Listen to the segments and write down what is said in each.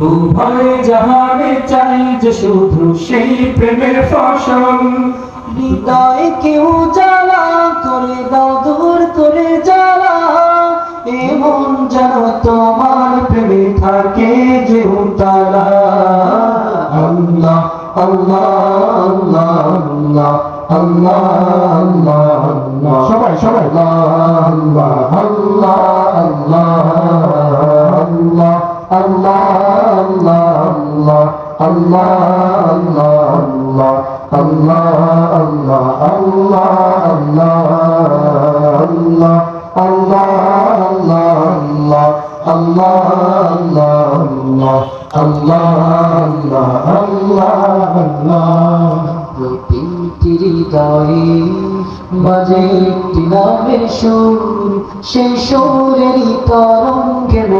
উভয় জাহানে চাই যে শুধু সেই প্রেমের ফসল। হৃদয় কেউ জ্বালা করে দাও দূর করে জ্বালা। এমন যেন তোমার প্রেমে থাকে যে তারা Allah, Allah, Allah, Allah, Allah, Allah. সবাই সবাই। আল্লাহ আল্লাহ আল্লাহ। আল্লাহ আল্লাহ আল্লাহ আল্লাহ আল্লাহ আল্লাহ আল্লাহ আল্লাহ আল্লাহ আল্লাহ আল্লাহ আল্লাহ আল্লাহ আল্লাহ প্রতিটি হৃদয়ে বাজে একটি নামের সুর সেই সুরেরই তরঙ্গে মন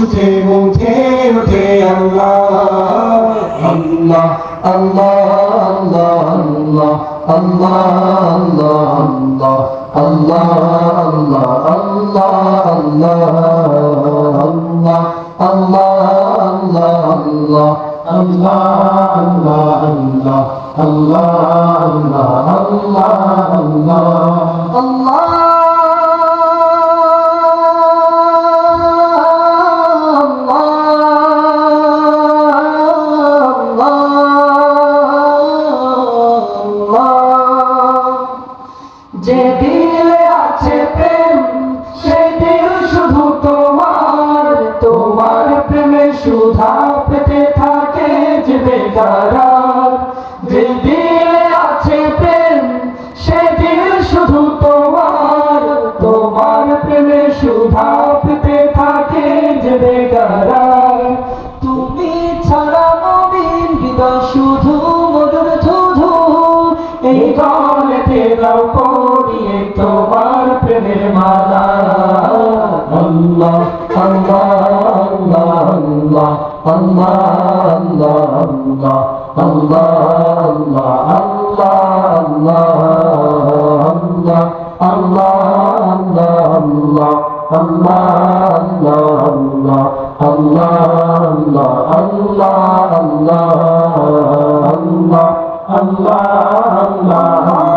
সুখে মুখে উঠে আল্লাহ আল্লাহ আল্লাহ আল্লাহ আল্লাহ আল্লাহ আল্লাহ আল্লাহ আল্লাহ আল্লাহ আল্লাহ আল্লাহ আল্লাহ আল্লাহ আল্লাহ আল্লাহ আল্লাহ যে দিলে আছে প্রেম, সেই দিল শুধু তোমার। তোমার প্রেমে সুধা পেতে থাকে যে বেকারার যে দিলে আছে প্রেম, সে দিল শুধু তোমার। তোমার প্রেমে সুধা তোমার প্রেমের মালা আল্লাহ আল্লাহ আল্লাহ আল্লাহ আল্লাহ আল্লাহ আল্লাহ আল্লাহ আল্লাহ আল্লাহ আল্লাহ আল্লাহ আল্লাহ আল্লাহ আল্লাহ